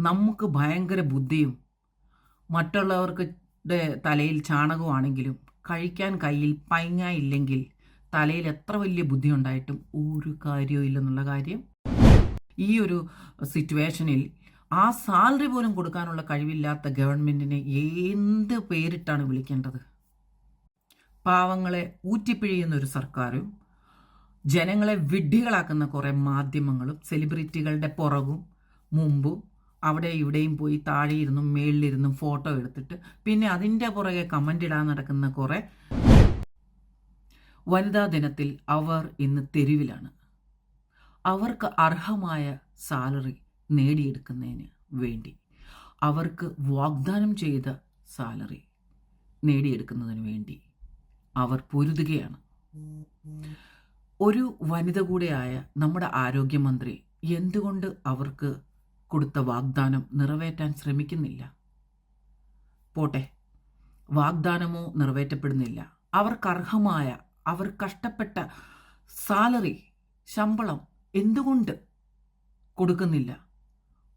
നമുക്ക് ഭയങ്കര ബുദ്ധിയും മറ്റുള്ളവർക്ക് തലയിൽ ചാണകമാണെങ്കിലും കഴിക്കാൻ കയ്യിൽ പൈങ്ങ ഇല്ലെങ്കിൽ തലയിൽ എത്ര വലിയ ബുദ്ധി ഉണ്ടായിട്ടും ഒരു കാര്യവും ഇല്ലെന്നുള്ള കാര്യം. ഈ ഒരു സിറ്റുവേഷനിൽ ആ സാലറി പോലും കൊടുക്കാനുള്ള കഴിവില്ലാത്ത ഗവൺമെന്റിനെ എന്ത് പേരിട്ടാണ് വിളിക്കേണ്ടത്? പാവങ്ങളെ ഊറ്റിപ്പിഴിയുന്ന ഒരു സർക്കാരും ജനങ്ങളെ വിഡ്ഢികളാക്കുന്ന കുറേ മാധ്യമങ്ങളും സെലിബ്രിറ്റികളുടെ പുറകും മുമ്പും അവിടെ ഇവിടെയും പോയി താഴെയിരുന്നും മേളിലിരുന്നും ഫോട്ടോ എടുത്തിട്ട് പിന്നെ അതിന്റെ പുറകെ കമന്റ് ഇടാൻ നടക്കുന്ന കുറേ വനിതാ ദിനത്തിൽ അവർ ഇന്ന് തെരുവിലാണ്. അവർക്ക് അർഹമായ സാലറി നേടിയെടുക്കുന്നതിന് വേണ്ടി അവർക്ക് വാഗ്ദാനം ചെയ്ത സാലറി നേടിയെടുക്കുന്നതിന് വേണ്ടി അവർ പൊരുതുകയാണ്. ഒരു വനിത കൂടെയായ നമ്മുടെ ആരോഗ്യമന്ത്രി എന്തുകൊണ്ട് അവർക്ക് കൊടുത്ത വാഗ്ദാനം നിറവേറ്റാൻ ശ്രമിക്കുന്നില്ല. പോട്ടെ വാഗ്ദാനമോ നിറവേറ്റപ്പെടുന്നില്ല. അവർക്കർഹമായ അവർ കഷ്ടപ്പെട്ട സാലറി ശമ്പളം എന്തുകൊണ്ട് കൊടുക്കുന്നില്ല?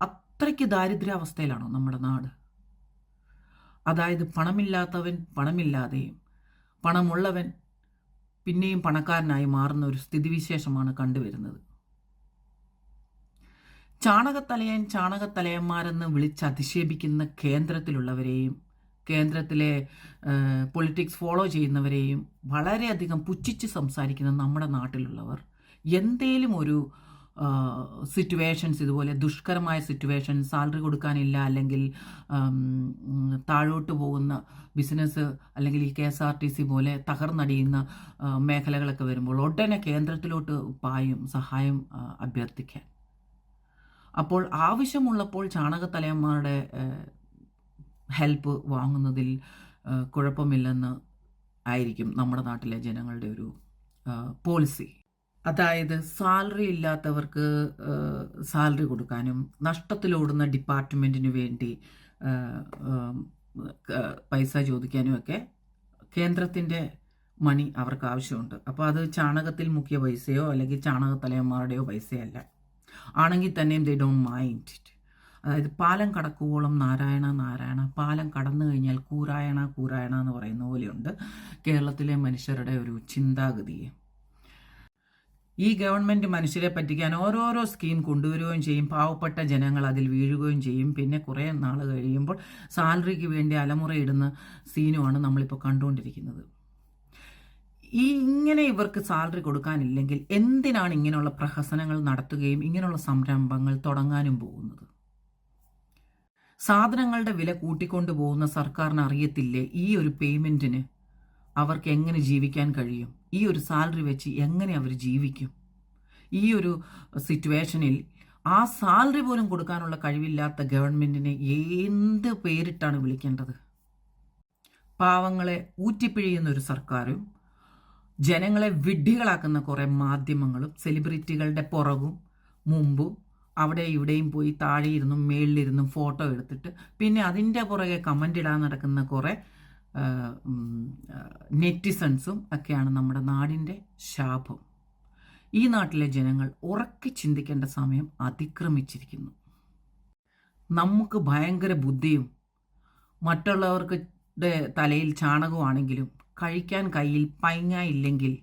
അത്രയ്ക്ക് ദാരിദ്ര്യാവസ്ഥയിലാണോ നമ്മുടെ നാട്? അതായത് പണമില്ലാത്തവൻ പണമില്ലാതെയും പണമുള്ളവൻ പിന്നെയും പണക്കാരനായി മാറുന്ന ഒരു സ്ഥിതിവിശേഷമാണ് കണ്ടുവരുന്നത്. ചാണകത്തലയൻ ചാണകത്തലയന്മാരെന്ന് വിളിച്ച് അധിക്ഷേപിക്കുന്ന കേന്ദ്രത്തിലുള്ളവരെയും കേന്ദ്രത്തിലെ പൊളിറ്റിക്സ് ഫോളോ ചെയ്യുന്നവരെയും വളരെയധികം പുച്ഛിച്ച് സംസാരിക്കുന്ന നമ്മുടെ നാട്ടിലുള്ളവർ എന്തേലും ഒരു സിറ്റുവേഷൻസ് ഇതുപോലെ ദുഷ്കരമായ സിറ്റുവേഷൻ സാലറി കൊടുക്കാനില്ല അല്ലെങ്കിൽ താഴോട്ട് പോകുന്ന ബിസിനസ് അല്ലെങ്കിൽ ഈ K S R T C പോലെ തകർന്നടിയുന്ന മേഖലകളൊക്കെ വരുമ്പോൾ ഉടനെ കേന്ദ്രത്തിലോട്ട് പായും സഹായം അഭ്യർത്ഥിക്കാൻ. അപ്പോൾ ആവശ്യമുള്ളപ്പോൾ ചാണകത്തലയന്മാരുടെ ഹെൽപ്പ് വാങ്ങുന്നതിൽ കുഴപ്പമില്ലെന്ന് ആയിരിക്കും നമ്മുടെ നാട്ടിലെ ജനങ്ങളുടെ ഒരു പോളിസി. അതായത് സാലറി ഇല്ലാത്തവർക്ക് സാലറി കൊടുക്കാനും നഷ്ടത്തിലോടുന്ന ഡിപ്പാർട്ട്മെന്റിന് വേണ്ടി പൈസ ചോദിക്കാനും ഒക്കെ കേന്ദ്രത്തിന്റെ മണി അവർക്ക് ആവശ്യമുണ്ട്. അപ്പോൾ അത് ചാണകത്തിൽ മുക്കിയ പൈസയോ അല്ലെങ്കിൽ ചാണകത്തലയന്മാരുടെയോ പൈസയല്ല. ആണെങ്കിൽ തന്നെയും ദേ ഡോണ്ട് മൈൻഡ് ഇറ്റ് അതായത് പാലം കടക്കുവോളം നാരായണ നാരായണ പാലം കടന്നു കഴിഞ്ഞാൽ കൂരായണ കൂരായണ എന്ന് പറയുന്ന പോലെയുണ്ട് കേരളത്തിലെ മനുഷ്യരുടെ ഒരു ചിന്താഗതിയെ. ഈ ഗവൺമെന്റ് മനുഷ്യരെ പറ്റിക്കാൻ ഓരോരോ സ്കീം കൊണ്ടുവരികയും ചെയ്യും. പാവപ്പെട്ട ജനങ്ങൾ അതിൽ വീഴുകയും ചെയ്യും. പിന്നെ കുറേ നാൾ കഴിയുമ്പോൾ സാലറിക്ക് വേണ്ടി അലമുറയിടുന്ന സീനുമാണ് നമ്മളിപ്പോൾ കണ്ടുകൊണ്ടിരിക്കുന്നത്. ഈ ഇങ്ങനെ ഇവർക്ക് സാലറി കൊടുക്കാനില്ലെങ്കിൽ എന്തിനാണ് ഇങ്ങനെയുള്ള പ്രഹസനങ്ങൾ നടത്തുകയും ഇങ്ങനെയുള്ള സംരംഭങ്ങൾ തുടങ്ങാനും പോകുന്നത്? സാധനങ്ങളുടെ വില കൂട്ടിക്കൊണ്ടു പോകുന്ന സർക്കാരിന് അറിയത്തില്ലേ ഈ ഒരു പേയ്മെന്റിന് അവർക്ക് എങ്ങനെ ജീവിക്കാൻ കഴിയും? ഈ ഒരു സാലറി വെച്ച് എങ്ങനെ അവർ ജീവിക്കും? ഈ ഒരു സിറ്റുവേഷനിൽ ആ സാലറി പോലും കൊടുക്കാനുള്ള കഴിവില്ലാത്ത ഗവൺമെന്റിനെ എന്ത് പേരിട്ടാണ് വിളിക്കേണ്ടത്? പാവങ്ങളെ ഊറ്റിപ്പിഴിയുന്ന ഒരു സർക്കാരും ജനങ്ങളെ വിഡ്ഢികളാക്കുന്ന കുറേ മാധ്യമങ്ങളും സെലിബ്രിറ്റികളുടെ പുറകും മുമ്പും അവിടെ ഇവിടെയും പോയി താഴെയിരുന്നും മേളിലിരുന്നും ഫോട്ടോ എടുത്തിട്ട് പിന്നെ അതിന്റെ പുറകെ കമന്റ് ഇടാൻ നടക്കുന്ന കുറേ നെറ്റിസൺസും ഒക്കെയാണ് നമ്മുടെ നാടിന്റെ ശാപം. ഈ നാട്ടിലെ ജനങ്ങൾ ഉറക്കി ചിന്തിക്കേണ്ട സമയം അതിക്രമിച്ചിരിക്കുന്നു. നമുക്ക് ഭയങ്കര ബുദ്ധിയും മറ്റുള്ളവർക്ക് തലയിൽ ചാണകമാണെങ്കിലും കഴിക്കാൻ കയ്യിൽ പൈങ്ങ ഇല്ലെങ്കിൽ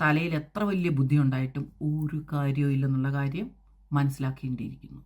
തലയിൽ എത്ര വലിയ ബുദ്ധി ഉണ്ടായിട്ടും ഒരു കാര്യവും ഇല്ലെന്നുള്ള കാര്യം മനസ്സിലാക്കേണ്ടിയിരിക്കുന്നു.